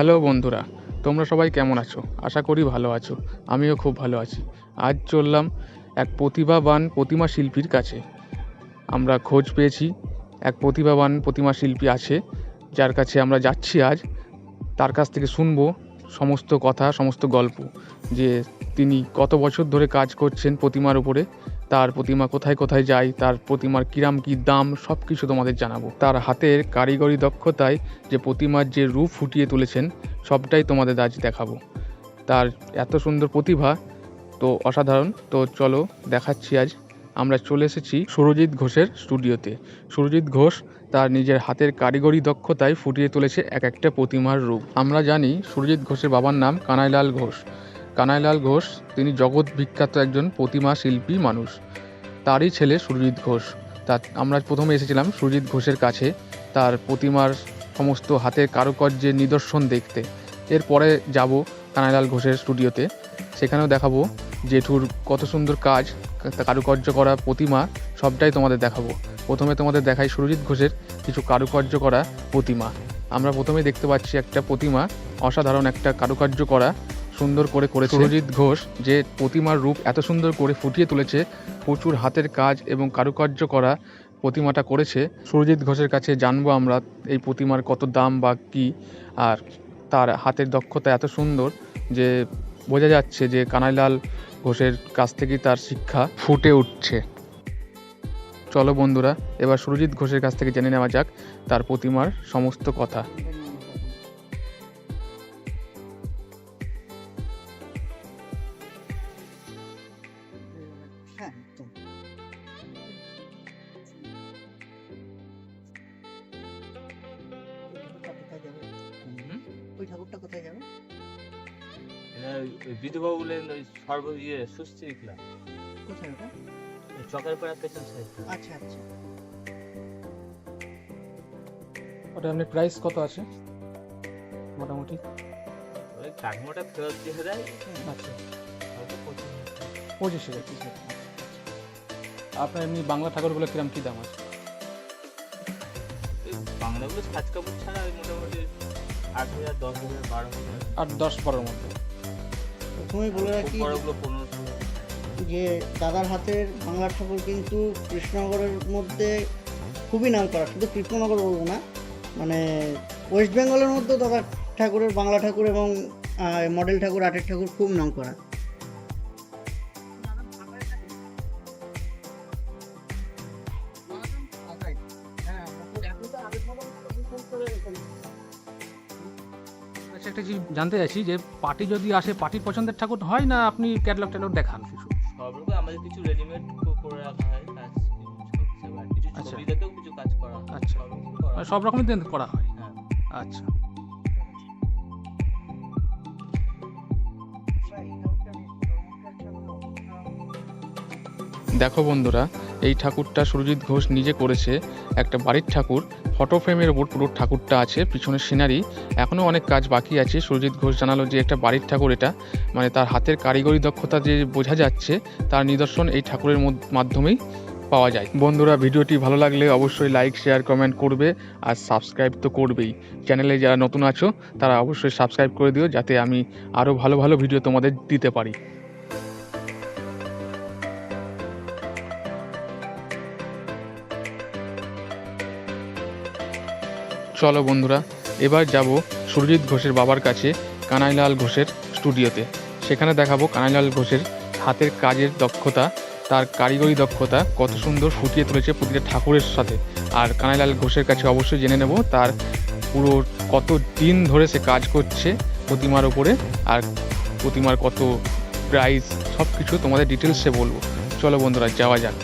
Hello বন্ধুরা, তোমরা সবাই কেমন আছো? আশা করি ভালো আছো, আমিও খুব ভালো আছি। আজ চললাম এক প্রতিভাবান প্রতিমা শিল্পীর কাছে। আমরা খোঁজ পেয়েছি, এক প্রতিভাবান প্রতিমা শিল্পী আছে, যার কাছে আমরা যাচ্ছি আজ। তার কাছ থেকে শুনব সমস্ত কথা, সমস্ত গল্প, যে তিনি কত বছর ধরে কাজ করছেন প্রতিমার উপরে। তার প্রতিমা কোথায় কোথায় যায়, তার প্রতিমার কিরাম কি, দাম সব কিছু তোমাদের জানাব। তার হাতের কারিগরি দক্ষতায় যে প্রতিমার যে রূপ ফুটিয়ে তুলেছেন, সবটাই তোমাদের আজ দেখাবো। তার এত সুন্দর প্রতিভা তো অসাধারণ। তো চলো দেখাচ্ছি আজ। আমরা চলে এসেছি সুরজিৎ ঘোষের স্টুডিওতে। সুরজিৎ ঘোষ তার নিজের হাতের কারিগরি দক্ষতায় ফুটিয়ে তুলেছে এক একটা প্রতিমার রূপ। আমরা জানি সুরজিৎ ঘোষের বাবার নাম কানাইলাল ঘোষ। কানাইলাল ঘোষ, তিনি জগৎ বিখ্যাত একজন প্রতিমা শিল্পী মানুষ। তারই ছেলে সুরজিৎ ঘোষ। তা আমরা প্রথমে এসেছিলাম সুরজিৎ ঘোষের কাছে তার প্রতিমার সমস্ত হাতের কারুকার্যের নিদর্শন দেখতে। এরপরে যাব কানাইলাল ঘোষের স্টুডিওতে। সেখানেও দেখাবো জেঠুর কত সুন্দর কাজ কারুকার্য করা প্রতিমা, সবটাই তোমাদের দেখাবো। প্রথমে তোমাদের দেখাই সুরজিৎ ঘোষের কিছু কারুকার্য করা প্রতিমা। আমরা প্রথমে দেখতে পাচ্ছি একটা প্রতিমা, অসাধারণ একটা কারুকার্য করা সুন্দর করে করেছে। সুরজিৎ ঘোষ যে প্রতিমার রূপ এত সুন্দর করে ফুটিয়ে তুলেছে, প্রচুর হাতের কাজ এবং কারুকার্য করা প্রতিমাটা করেছে। সুরজিৎ ঘোষের কাছে জানব আমরা এই প্রতিমার কত দাম বা কী, আর তার হাতের দক্ষতা এত সুন্দর যে বোঝা যাচ্ছে যে কানাইলাল ঘোষের কাছ থেকেই তার শিক্ষা ফুটে উঠছে। চলো বন্ধুরা, এবার সুরজিৎ ঘোষের কাছ থেকে জেনে নেওয়া যাক তার প্রতিমার সমস্ত কথা। হ্যাঁ ওই ঠাকুরটা কোথায় যাবে? ওই ঠাকুরটা কোথায় যাবে ওই বিধবা বলেন ওই সর্ব ইয়ে সুস্থির ক্লাব। কোথায় ওটা? চকের পাড়া পেছন সাইড আচ্ছা আচ্ছা। ওটা আপনি প্রাইস কত আছে? মোটামুটি? ওই কাকমোটা ফেরত দিয়ে দেয়। আচ্ছা। পঁচিশ হাজার। পঁচিশ হাজার। আপনার এমনি বাংলা ঠাকুরগুলো কিরম কী দাম আছে? বাংলাগুলো সাজ কাপড় ছাড়া মোটামুটি আট হাজার দশ হাজার বারো হাজার। আর দশ বারোর মধ্যে। প্রথমেই বলে রাখি বড়গুলো পনেরোশো যে দাদার হাতের বাংলা ঠাকুর কিন্তু কৃষ্ণনগরের মধ্যে খুবই নাম করা শুধু কৃষ্ণনগর বলব না মানে ওয়েস্ট বেঙ্গলের মধ্যেও দাদার ঠাকুরের বাংলা ঠাকুর এবং মডেল ঠাকুর আটের ঠাকুর খুব নাম করা। আচ্ছা একটা জিনিস জানতে চাইছি যে পার্টি যদি আসে পার্টির পছন্দের ঠাকুর হয় না আপনি ক্যাটলগ ট্যাটলগ দেখান কিছু সব রকম আমাদের কিছু রেডিমেড করে রাখা হয় কাজ কিছু ছবি কিছু আচ্ছা। কিছু কাজ করা আচ্ছা। সব মানে। সব রকমের করা হয় হ্যাঁ আচ্ছা দেখো বন্ধুরা এই ঠাকুরটা সুরজিৎ ঘোষ নিজে করেছে একটা বাড়ির ঠাকুর ফটো ফ্রেমের ওপর পুরো ঠাকুরটা আছে, পিছনের সিনারি। এখনও অনেক কাজ বাকি আছে। সুরজিৎ ঘোষ জানালো যে একটা বাড়ির ঠাকুর এটা। মানে তার হাতের কারিগরি দক্ষতা যে বোঝা যাচ্ছে, তার নিদর্শন এই ঠাকুরের মাধ্যমেই পাওয়া যায়। বন্ধুরা, ভিডিওটি ভালো লাগলে অবশ্যই লাইক, শেয়ার, কমেন্ট করবে আর সাবস্ক্রাইব তো করবেই। চ্যানেলে যারা নতুন আছো, তারা অবশ্যই সাবস্ক্রাইব করে দিও, যাতে আমি আরও ভালো ভালো ভিডিও তোমাদের দিতে পারি। চলো বন্ধুরা, এবার যাব সুরজিৎ ঘোষের বাবার কাছে কানাইলাল ঘোষের স্টুডিওতে। সেখানে দেখাবো কানাইলাল ঘোষের হাতের কাজের দক্ষতা, তার কারিগরি দক্ষতা, কত সুন্দর ফুটিয়ে তুলেছে প্রতিটা ঠাকুরের সাথে। আর কানাইলাল ঘোষের কাছে অবশ্যই জেনে নেব তার পুরো কত দিন ধরে সে কাজ করছে প্রতিমার ওপরে, আর প্রতিমার কত প্রাইস সব কিছু তোমাদের ডিটেলসে বলব। চলো বন্ধুরা, যাওয়া যাক।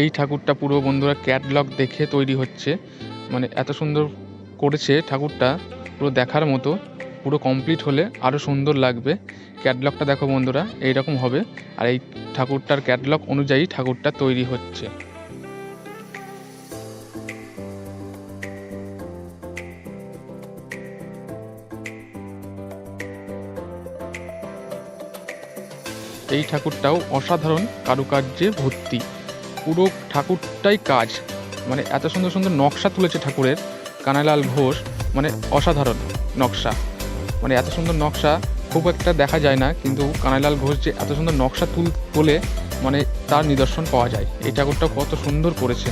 এই ঠাকুরটা পুরো বন্ধুরা ক্যাটলগ দেখে তৈরি হচ্ছে। মানে এত সুন্দর করেছে ঠাকুরটা, পুরো দেখার মতো, পুরো কমপ্লিট হলে আরও সুন্দর লাগবে। ক্যাটলগটা দেখো বন্ধুরা, এইরকম হবে। আর এই ঠাকুরটার ক্যাটলগ অনুযায়ী ঠাকুরটা তৈরি হচ্ছে। এই ঠাকুরটাও অসাধারণ কারুকার্যে ভর্তি। পুরো ঠাকুরটাই কাজ। মানে এত সুন্দর সুন্দর নকশা তুলেছে ঠাকুরের, কানাইলাল ঘোষ মানে অসাধারণ নকশা। মানে এত সুন্দর নকশা, খুব একটা দেখা যায় না, কিন্তু কানাইলাল ঘোষ যে এত সুন্দর নকশা তুল, তোলে মানে তার নিদর্শন পাওয়া যায়। এই ঠাকুরটা কত সুন্দর করেছে।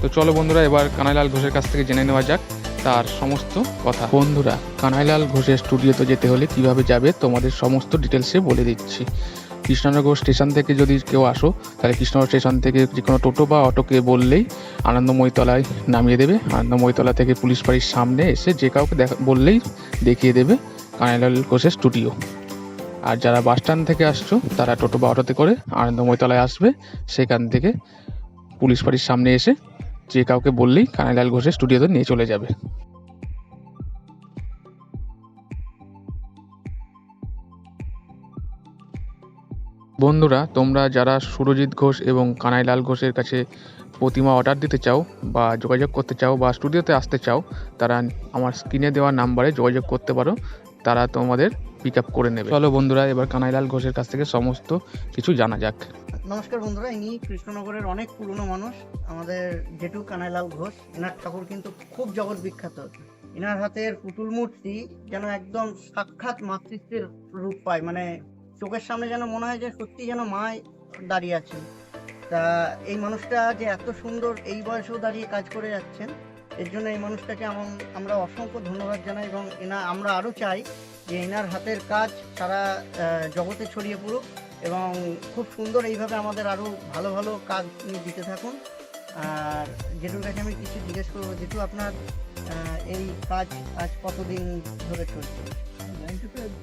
তো চলো বন্ধুরা, এবার কানাইলাল ঘোষের কাছ থেকে জেনে নেওয়া যাক তার সমস্ত কথা। বন্ধুরা, কানাইলাল ঘোষের স্টুডিওতে যেতে হলে কীভাবে যাবে, তোমাদের সমস্ত ডিটেলসে বলে দিচ্ছি। কৃষ্ণনগর স্টেশন থেকে যদি কেউ আসো, তাহলে কৃষ্ণনগর স্টেশন থেকে যে কোনো টোটো বা অটোকে বললেই আনন্দময়ী তলায় নামিয়ে দেবে। আনন্দময়ী তলা থেকে পুলিশ বাড়ির সামনে এসে যে কাউকে দেখা, বললেই দেখিয়ে দেবে কানাইলাল ঘোষের স্টুডিও। আর যারা বাস স্ট্যান্ড থেকে আসছো, তারা টোটো বা অটোতে করে আনন্দময়ী তলায় আসবে। সেখান থেকে পুলিশ বাড়ির সামনে এসে যে কাউকে বললেই কানাইলাল ঘোষের স্টুডিওতে নিয়ে চলে যাবে। বন্ধুরা, তোমরা যারা সুরজিৎ ঘোষ এবং কানাইলাল ঘোষের কাছে প্রতিমা অর্ডার দিতে চাও বা যোগাযোগ করতে চাও বা স্টুডিওতে আসতে চাও, তারা আমার স্ক্রিনে দেওয়া নাম্বারে যোগাযোগ করতে পারো। তারা তোমাদের পিক আপ করে নেবে। চলো বন্ধুরা, এবার কানাইলাল ঘোষের কাছ থেকে সমস্ত কিছু জানা যাক। নমস্কার বন্ধুরা, ইনি কৃষ্ণনগরের অনেক পুরনো মানুষ। আমাদের জেঠু কানাইলাল ঘোষ, এনার ঠাকুর কিন্তু খুব জগৎ বিখ্যাত এনার হাতের পুতুল মূর্তি যেন একদম সাক্ষাৎ মাতৃত্বের রূপ পায় মানে চোখের সামনে যেন মনে হয় যে সত্যি যেন মায় দাঁড়িয়ে আছে তা এই মানুষটা যে এত সুন্দর এই বয়সেও দাঁড়িয়ে কাজ করে যাচ্ছেন, এর জন্য এই মানুষটাকে আমন- আমরা অসংখ্য ধন্যবাদ জানাই এবং এনা, আমরা আরও চাই যে এনার হাতের কাজ সারা জগতে ছড়িয়ে পড়ুক এবং খুব সুন্দর এইভাবে আমাদের আরও ভালো ভালো কাজ দিতে থাকুন। আর জেঠুর কাছে আমি কিছু জিজ্ঞেস করব, জেঠু আপনার এই কাজ আজ কতদিন ধরে চলছে?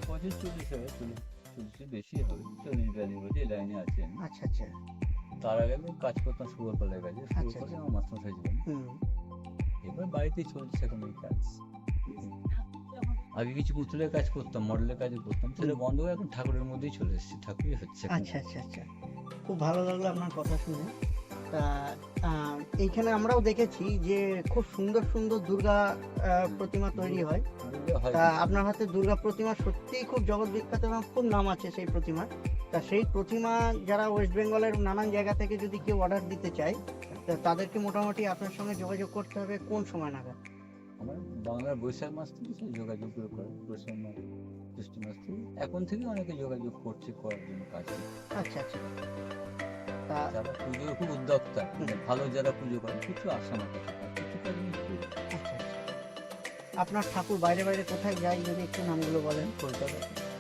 পঁচিশ, চল্লিশ চল্লিশের বেশি হবে। চল্লিশ বিয়াল্লিশ লাইনে আছেন আচ্ছা আচ্ছা। তার আগে আমি কাজ করতাম সুগরপালের কাছে। আচ্ছা, সুগরপালে আমার মাস্টারমশাই ছিলেন। হুম। এবার বাড়িতেই চলছে এখন এই কাজ। আগে কিছু পুতুলের কাজ করতাম মডেলের কাজ করতাম। সেটা বন্ধ করে এখন ঠাকুরের মধ্যেই চলে এসেছে। ঠাকুরই হচ্ছে আচ্ছা আচ্ছা আচ্ছা। খুব ভালো লাগল আপনার কথা শুনে। তা এইখানে আমরাও দেখেছি যে খুব সুন্দর সুন্দর দুর্গা প্রতিমা তৈরি হয়। হয় তা আপনার হাতে দুর্গা প্রতিমা সত্যিই খুব জগৎ বিখ্যাত এবং খুব নাম আছে সেই প্রতিমার তা সেই প্রতিমা যারা ওয়েস্ট বেঙ্গলের নানান জায়গা থেকে যদি কেউ অর্ডার দিতে চায় তা তাদেরকে মোটামুটি আপনার সঙ্গে যোগাযোগ করতে হবে কোন সময় নাগাদ? আমার বাংলার বৈশাখ মাস থেকে সেই যোগাযোগ করে করে বৈশাখ মাস জ্যৈষ্ঠ মাস থেকে। এখন থেকে অনেকে যোগাযোগ করছে করার জন্য কাজ। আচ্ছা আচ্ছা। তা যারা পুজোর খুব উদ্যোক্তা ভালো যারা পুজো করে কিছু আসে আমার কাছে আপনার ঠাকুর বাইরে বাইরে কোথায় যায় যদি একটু নামগুলো বলেন? কলকাতা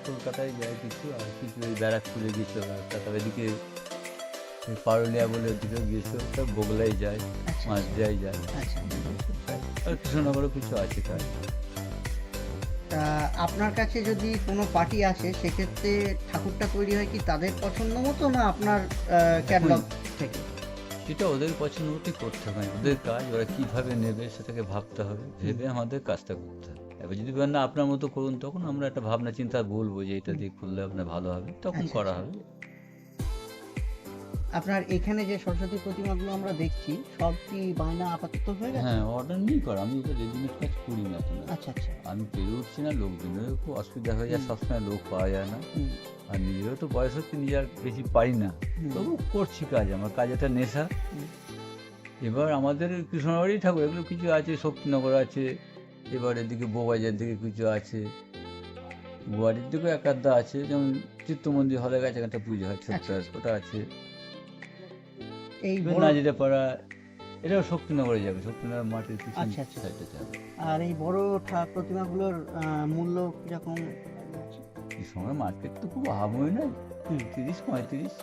কলকাতায় যায় কিছু আর কিছু ওই ব্যারাকপুরে গেছিল তারপর এদিকে পারুলিয়া বলে ওদিকেও গিয়েছিল সব বগলাই যায় আচ্ছা মাঝদিয়ায় যায়। আচ্ছা আর কৃষ্ণনগরও কিছু আছে কাজ তা আপনার কাছে যদি কোনো পার্টি আসে সেক্ষেত্রে ঠাকুরটা তৈরি হয় কি তাদের পছন্দ মতো না আপনার ক্যাটলগ থেকে? সেটা ওদের পছন্দ মতোই করতে হয় ওদের কাজ ওরা কীভাবে নেবে সেটাকে ভাবতে হবে ভেবে আমাদের কাজটা করতে হবে। এবার যদি বলেন না আপনার মতো করুন তখন আমরা একটা ভাবনা চিন্তা বলব যে এটা দিয়ে করলে আপনার ভালো হবে। তখন আচ্ছা, করা আচ্ছা। হবে। আপনার এখানে যে সরস্বতী প্রতিমাগুলো আমরা দেখছি সব কি বায়না আপাতত হয়ে গেছে? হ্যাঁ অর্ডার নিয়ে করা। আমি এটা রেডিমেড কাজ করি না এখন আচ্ছা আচ্ছা। আমি পেরে উঠছি না লোকজনেরও খুব অসুবিধা হয়ে যায়। সবসময় লোক পাওয়া যায় না। আর নিজেরও তো বয়স হচ্ছে নিজে আর বেশি পারি না। তবু করছি কাজ আমার কাজ একটা নেশা। এবার আমাদের কৃষ্ণনগরই ঠাকুর এগুলো কিছু আছে শক্তিনগর আছে এবার এদিকে বোবাইজার দিকে কিছু আছে। গুয়াহাটির দিকেও এক আধটা আছে যেমন চিত্ত মন্দির হলের কাছে একটা পুজো হয় ছোট্ট আচ্ছা, আচ্ছা। ওটা আছে। এই বড় নাজিরে পাড়া এটাও শক্তিনগরে যাবে শক্তিনগর পিছন আচ্ছা, আচ্ছা। সাইডে যাবে। আর এই বড় প্রতিমাগুলোর মূল্য কীরকম? এই সময় মার্কেট তো খুব নয় হুম। তিরিশ পঁয়ত্রিশ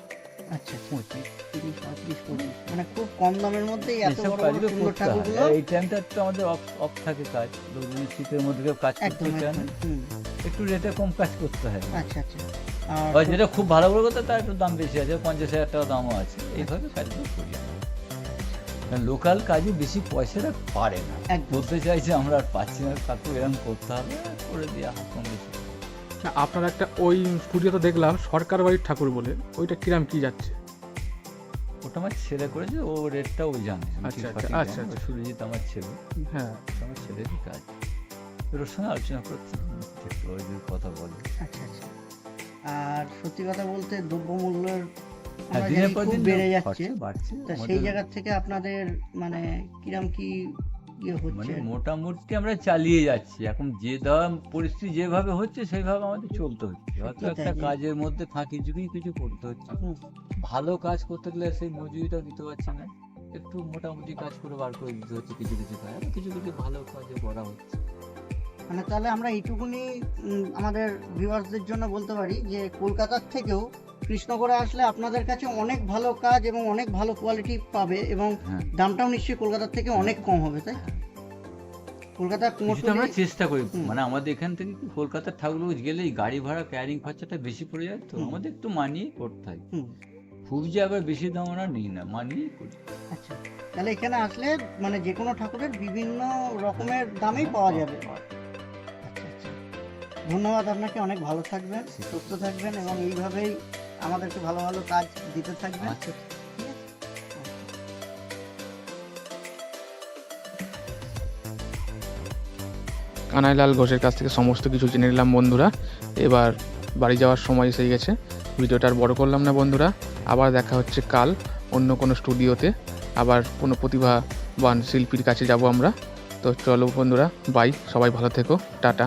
আচ্ছা আচ্ছা। পঁচিশ। তিরিশ পঁয়ত্রিশ পঁচিশ। মানে খুব কম দামের মধ্যেই এত বড় সুন্দর ঠাকুরগুলো? এই টাইমটা তো আমাদের অফ অফ থাকে কাজ। শীতের মধ্যে কাজ করতে না। হুম, একটু রেটে কম কাজ করতে হয়। আচ্ছা আচ্ছা। আর যেটা খুব ভালো বড় কথা তার একটু দাম বেশি আছে পঞ্চাশ হাজার টাকা দামও আছে। এইভাবে কাজগুলো করি লোকাল কাজে বেশি পয়সাটা পারে না। বলতে চাইছে আমরা আর পাচ্ছি না কাকু এরকম করতে হবে করে দেওয়া হয় কম বেশি। আচ্ছা, আপনার একটা ওই স্টুডিওতে দেখলাম সরকার বাড়ির ঠাকুর বলে ওইটা কিরাম কি যাচ্ছে? ওটা আমার ছেলে করেছে ও রেটটা ও জানে। আচ্ছা, আচ্ছা, আচ্ছা, আচ্ছা। সুরজিৎ আমার ছেলে। হ্যাঁ। আমার ছেলেরই কাজ। ওর সঙ্গে আলোচনা ওই কথা বলে। আচ্ছা আচ্ছা। আর সত্যি কথা বলতে দ্রব্যমূল্যের হ্যাঁ, বেড়ে যাচ্ছে। তা সেই জায়গা থেকে আপনাদের মানে কিরাম কি ইয়ে মানে হচ্ছে? মোটামুটি আমরা চালিয়ে যাচ্ছি। এখন যে দাম পরিস্থিতি যেভাবে হচ্ছে সেইভাবে আমাদের চলতে হচ্ছে। হয়তো একটা কাজের মধ্যে ফাঁকি ঝুঁকি কিছু করতে হচ্ছে। ভালো কাজ করতে গেলে সেই মজুরিটাও দিতে পারছে না। একটু মোটামুটি কাজ করে বার করে দিতে হচ্ছে কিছু কিছু কাজ। কিছু কিছু ভালো কাজও করা হচ্ছে। মানে তাহলে আমরা এইটুকুনি আমাদের ভিউয়ার্সদের জন্য বলতে পারি যে কলকাতার থেকেও কৃষ্ণগড়ে আসলে আপনাদের কাছে অনেক ভালো কাজ এবং অনেক ভালো কোয়ালিটি পাবে এবং হ্যাঁ। দামটাও নিশ্চয়ই কলকাতার থেকে অনেক কম হবে তাই? কলকাতার কিছুটা আমরা চেষ্টা করি। মানে আমাদের এখান থেকে কি কলকাতার ঠাকুরগুলো গেলেই গাড়ি ভাড়া ক্যারিং খরচাটা বেশি পড়ে যায় তো? আমাদের একটু মানিয়ে করতে হয়। খুব যে আবার বেশি দাম আমরা নিই না মানিয়ে করি। আচ্ছা। তাহলে এখানে আসলে মানে যে কোনো ঠাকুরের বিভিন্ন রকমের দামেই পাওয়া যাবে। ধন্যবাদ আপনাকে, অনেক ভালো থাকবেন, সুস্থ থাকবেন এবং এইভাবেই আমাদেরকে ভালো ভালো কাজ দিতে থাকবেন। আচ্ছা? কানাইলাল ঘোষের কাছ থেকে সমস্ত কিছু জেনে নিলাম বন্ধুরা। এবার বাড়ি যাওয়ার সময় এসে গেছে। ভিডিওটা আর বড় করলাম না বন্ধুরা। আবার দেখা হচ্ছে কাল অন্য কোনো স্টুডিওতে। আবার কোনো প্রতিভাবান শিল্পীর কাছে যাব আমরা। তো চলো বন্ধুরা বাই সবাই ভালো থেকো। টাটা।